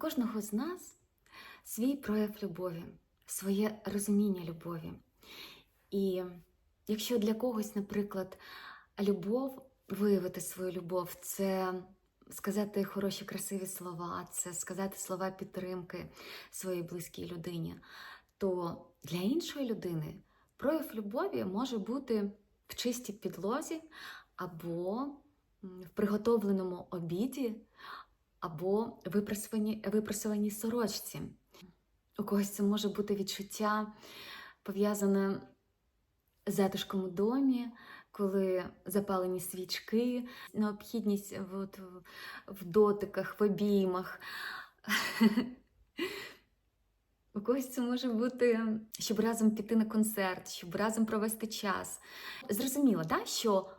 кожного з нас свій прояв любові, своє розуміння любові. І якщо для когось, наприклад, любов, виявити свою любов, це сказати хороші, красиві слова, це сказати слова підтримки своїй близькій людині, то для іншої людини прояв любові може бути в чистій підлозі або в приготовленому обіді, або випрасуваній, випрасуваній сорочці. У когось це може бути відчуття пов'язане з затишком у домі, коли запалені свічки, необхідність от, в- дотиках, в обіймах. У когось це може бути, щоб разом піти на концерт, щоб разом провести час. Зрозуміло, да, що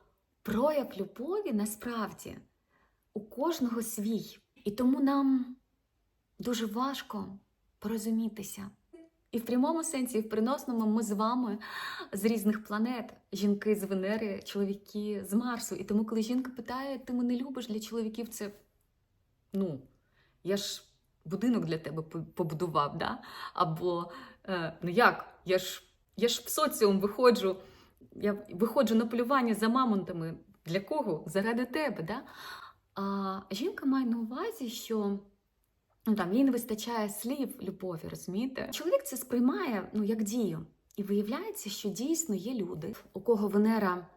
прояв любові насправді у кожного свій. І тому нам дуже важко порозумітися. І в прямому сенсі, і в переносному ми з вами з різних планет. Жінки з Венери, чоловіки з Марсу. І тому, коли жінка питає, ти мене любиш для чоловіків, це ну, я ж будинок для тебе побудував, да? Або е, ну як? Я ж, я ж в соціум виходжу, я виходжу на полювання за мамонтами. Для кого? Заради тебе, да? А жінка має на увазі, що ну, там, їй не вистачає слів любові, розумієте? Чоловік це сприймає ну, як дію. І виявляється, що дійсно є люди, у кого Венера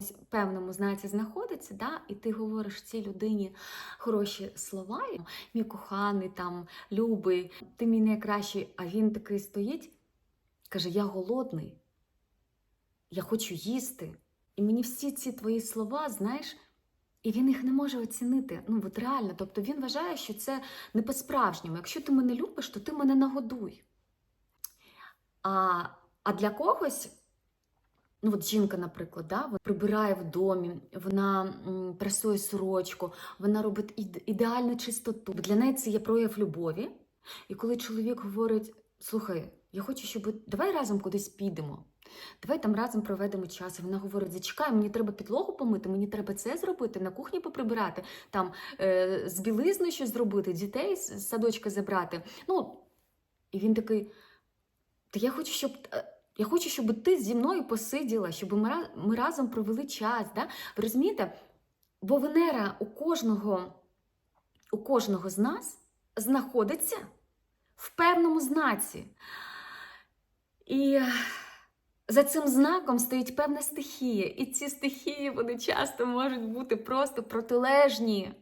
в певному знаці знаходиться, да? і ти говориш цій людині хороші слова, мій коханий, там, любий, ти мій найкращий, а він такий стоїть, каже: Я голодний, я хочу їсти. І мені всі ці твої слова, знаєш, і він їх не може оцінити. Ну, от реально. Тобто він вважає, що це не по-справжньому. Якщо ти мене любиш, то ти мене нагодуй. А, а для когось, ну от жінка, наприклад, да, вона прибирає в домі, вона прасує сорочку, вона робить іде- ідеальну чистоту. Для неї це є прояв любові. І коли чоловік говорить: слухай, я хочу, щоб давай разом кудись підемо. Давай там разом проведемо час. І вона говорить: зачекай, мені треба підлогу помити, мені треба це зробити, на кухні поприбирати, там е, з білизною щось зробити, дітей з з садочка забрати. Ну, і він такий: Та я хочу, щоб. е, Я хочу, щоб ти зі мною посиділа, щоб ми, ми разом провели час. Да? Ви розумієте? Бо Венера у кожного, у кожного з нас знаходиться в певному знаці. І за цим знаком стоїть певна стихія. І ці стихії вони часто можуть бути просто протилежні.